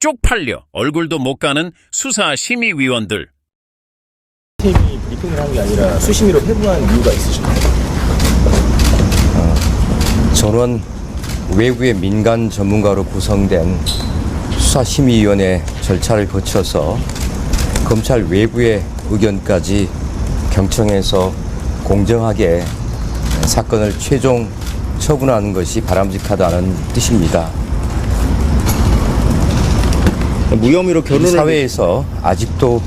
쪽팔려 얼굴도 못 가는 수사 심의위원들. 팀이 브리핑을 한 게 아니라 수심위로 회부한 이유가 있으신가요? 저는 외부의 민간 전문가로 구성된 수사심의위원회 절차를 거쳐서 검찰 외부의 의견까지 경청해서 공정하게 사건을 최종 처분하는 것이 바람직하다는 뜻입니다. 무혐의로 이 결론을 사회에서 아직도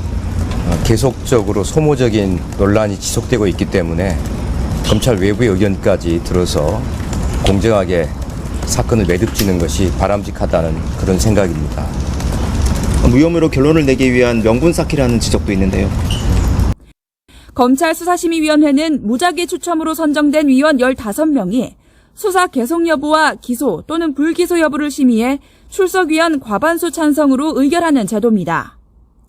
계속적으로 소모적인 논란이 지속되고 있기 때문에 검찰 외부의 의견까지 들어서 공정하게 사건을 매듭지는 것이 바람직하다는 그런 생각입니다. 무혐의로 결론을 내기 위한 명분 쌓기라는 지적도 있는데요. 검찰 수사심의위원회는 무작위 추첨으로 선정된 위원 15명이 수사 계속 여부와 기소 또는 불기소 여부를 심의해 출석위원 과반수 찬성으로 의결하는 제도입니다.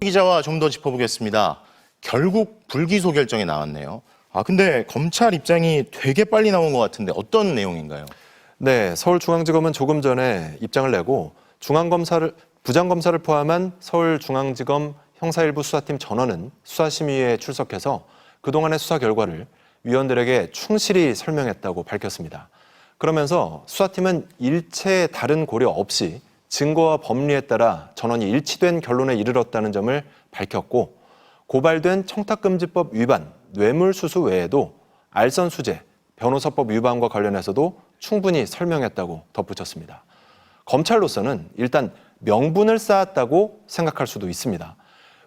기자와 좀 더 짚어보겠습니다. 결국 불기소 결정이 나왔네요. 아 근데 검찰 입장이 되게 빨리 나온 것 같은데 어떤 내용인가요? 네, 서울중앙지검은 조금 전에 입장을 내고 중앙검사를 부장검사를 포함한 서울중앙지검 형사일부 수사팀 전원은 수사심의회에 출석해서 그동안의 수사 결과를 위원들에게 충실히 설명했다고 밝혔습니다. 그러면서 수사팀은 일체의 다른 고려 없이 증거와 법리에 따라 전원이 일치된 결론에 이르렀다는 점을 밝혔고 고발된 청탁금지법 위반, 뇌물수수 외에도 알선수재, 변호사법 위반과 관련해서도 충분히 설명했다고 덧붙였습니다. 검찰로서는 일단 명분을 쌓았다고 생각할 수도 있습니다.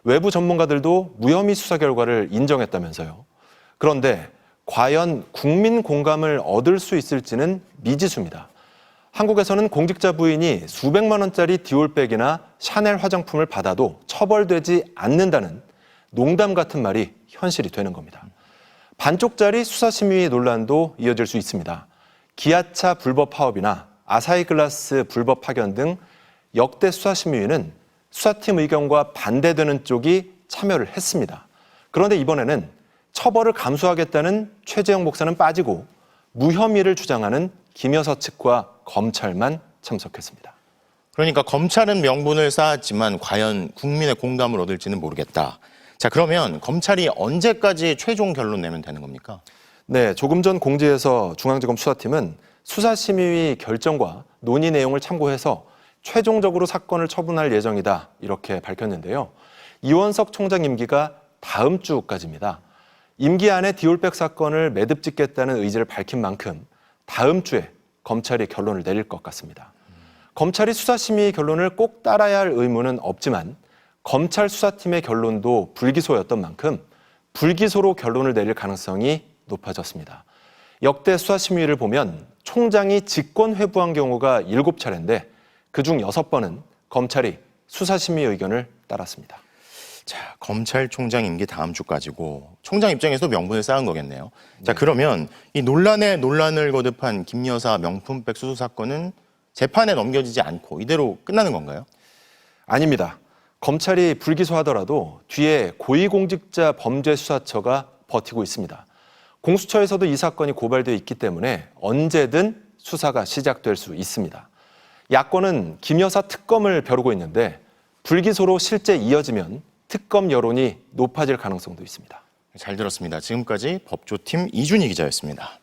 외부 전문가들도 무혐의 수사 결과를 인정했다면서요. 그런데 과연 국민 공감을 얻을 수 있을지는 미지수입니다. 한국에서는 공직자 부인이 수백만 원짜리 디올백이나 샤넬 화장품을 받아도 처벌되지 않는다는 농담 같은 말이 현실이 되는 겁니다. 반쪽짜리 수사심의 논란도 이어질 수 있습니다. 기아차 불법 파업이나 아사히글라스 불법 파견 등 역대 수사심의위는 수사팀 의견과 반대되는 쪽이 참여를 했습니다. 그런데 이번에는 처벌을 감수하겠다는 최재형 목사는 빠지고 무혐의를 주장하는 김여사 측과 검찰만 참석했습니다. 그러니까 검찰은 명분을 쌓았지만 과연 국민의 공감을 얻을지는 모르겠다. 자 그러면 검찰이 언제까지 최종 결론 내면 되는 겁니까? 네, 조금 전 공지에서 중앙지검 수사팀은 수사심의위 결정과 논의 내용을 참고해서 최종적으로 사건을 처분할 예정이다 이렇게 밝혔는데요. 이원석 총장 임기가 다음 주까지입니다. 임기 안에 디올백 사건을 매듭 짓겠다는 의지를 밝힌 만큼 다음 주에 검찰이 결론을 내릴 것 같습니다. 검찰이 수사심의 결론을 꼭 따라야 할 의무는 없지만 검찰 수사팀의 결론도 불기소였던 만큼 불기소로 결론을 내릴 가능성이 높아졌습니다. 역대 수사심의를 보면 총장이 직권 회부한 경우가 7차례인데 그중 6번은 검찰이 수사심의 의견을 따랐습니다. 자 검찰총장 임기 다음 주까지고 총장 입장에서 명분을 쌓은 거겠네요. 자 그러면 이 논란에 논란을 거듭한 김 여사 명품백 수수 사건은 재판에 넘겨지지 않고 이대로 끝나는 건가요? 아닙니다. 검찰이 불기소하더라도 뒤에 고위공직자 범죄수사처가 버티고 있습니다. 공수처에서도 이 사건이 고발되어 있기 때문에 언제든 수사가 시작될 수 있습니다. 야권은 김 여사 특검을 벼르고 있는데 불기소로 실제 이어지면 특검 여론이 높아질 가능성도 있습니다. 잘 들었습니다. 지금까지 법조팀 이준희 기자였습니다.